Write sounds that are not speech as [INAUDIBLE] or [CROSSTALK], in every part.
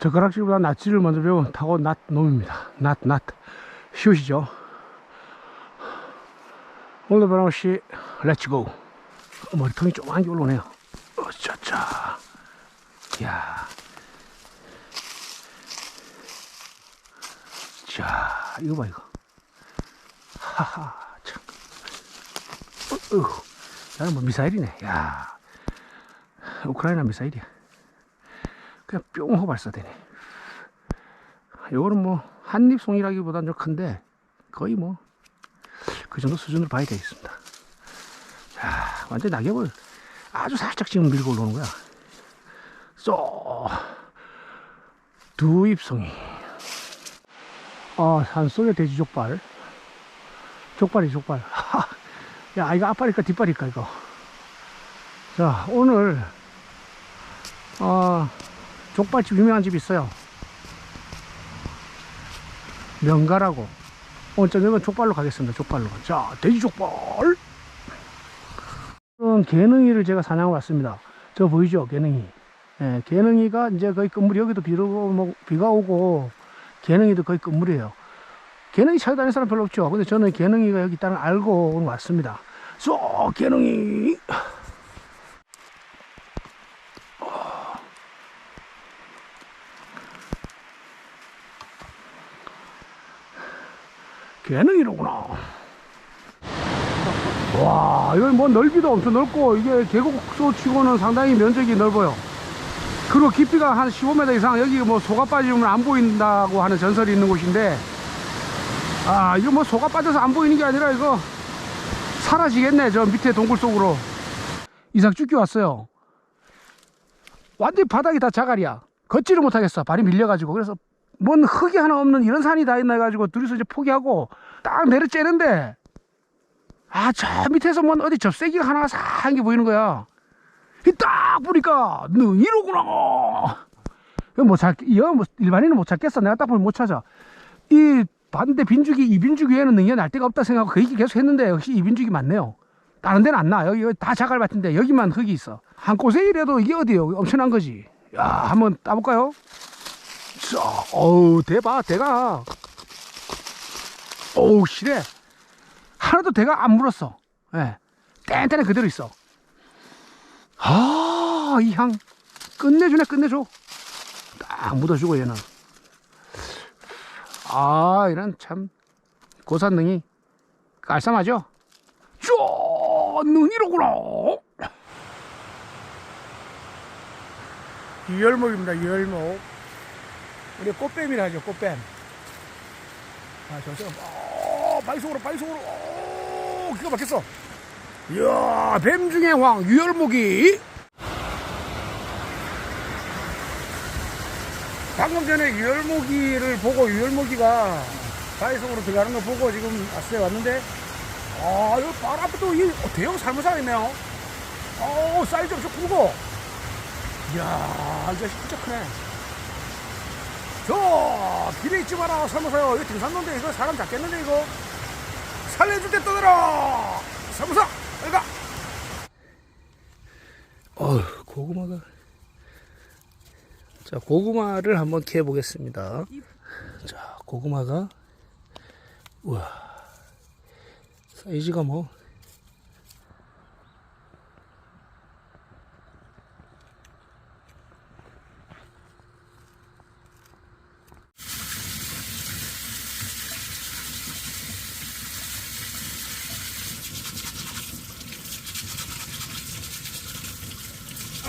젓가락질보다 낫지를 먼저 배운 타고 낫 놈입니다. 낫, 낫. 쉬우시죠? 오늘 변호씨 렛츠고. 머리통이 조그만 게 올라오네요. 어쩌자. 이야. 자, 이거 봐, 이거. 하하, 참. 어, 어. 나는 뭐 미사일이네. 야. 우크라이나 미사일이야. 그냥 뿅 하고 발사되네. 요거는 뭐, 한입 송이라기보다는 좀 큰데, 거의 뭐, 그 정도 수준으로 봐야 되겠습니다. 자, 완전 낙엽을 아주 살짝 지금 밀고 올라오는 거야. 쏘, 두 입송이. 아, 산속의 돼지 족발. 족발이 족발. 하, [LAUGHS] 야, 이거 앞발일까 뒷발일까, 이거. 자, 오늘, 어, 족발집 유명한 집 있어요. 명가라고. 오늘 저녁은 족발로 가겠습니다. 족발로. 자, 돼지 족발. 이런 개능이를 제가 사냥해 왔습니다. 저 보이죠? 개능이. 예, 개능이가 이제 거의 끝물이 여기도 뭐, 비가 오고, 개능이도 거의 끝물이에요. 개능이 찾아다니는 사람 별로 없죠. 근데 저는 개능이가 여기 있다는 걸 알고 왔습니다. 쏘, 개능이. 개능이로구나. 와, 여기 뭐 넓이도 엄청 넓고, 이게 계곡소 치고는 상당히 면적이 넓어요. 그리고 깊이가 한 15m 이상, 여기 뭐 소가 빠지면 안 보인다고 하는 전설이 있는 곳인데, 아, 이거 뭐 소가 빠져서 안 보이는 게 아니라 이거 사라지겠네, 저 밑에 동굴 속으로. 이상 쭉 왔어요. 완전히 바닥이 다 자갈이야. 걷지를 못하겠어. 발이 밀려가지고. 그래서 뭔 흙이 하나 없는 이런 산이 다 있나 해가지고 둘이서 이제 포기하고 딱 내려 째는데 아, 저 밑에서 뭔 어디 접새기가 하나가 사한 게 보이는 거야. 이딱 보니까 능이로구나. 이거 못 찾, 이거 뭐 일반인은 못 찾겠어. 내가 딱 보면 못 찾아. 이 반대 빈죽이 이빈죽 위에는 능이가 날 데가 없다 생각하고 그 얘기 계속 했는데 역시 이빈죽이 맞네요. 다른 데는 안 나. 여기 다 자갈밭인데 여기만 흙이 있어. 한 곳에 이래도 이게 어디요? 엄청난 거지. 야, 한번 따볼까요? 자, 어우, 대박, 대가. 어우, 실해. 하나도 대가 안 물었어. 예. 땡땡해 그대로 있어. 아, 이 향. 끝내주네, 끝내줘. 딱 묻어주고, 얘는. 아, 이런 참, 고산능이 깔쌈하죠? 쪼, 능이로구나. 유혈목입니다, 유혈목. 우리 꽃뱀이라 하죠, 꽃뱀. 아, 잠시만. 어, 빨리 속으로, 빨리 속으로. 오, 기가 막혔어. 이야, 뱀 중의 왕, 유혈목이. 방금 전에 유혈모기를 보고 유혈모기가 바위속으로 들어가는 거 보고 지금 왔어요 왔는데 아 이거 바로 앞에도 이 대형 살모사가 있네요 어 사이즈 엄청 크고 이야 이거 진짜 크네 저 길에 있지 마라 살모사요. 이거 등산로인데 이거 사람 잡겠는데 이거? 살려줄 때 떠들어! 살모사 여기가! 어휴 고구마가. 자, 고구마를 한번 캐 보겠습니다. 자, 고구마가. 우와. 사이즈가 뭐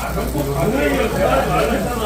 강연을 대화를 안 했잖아.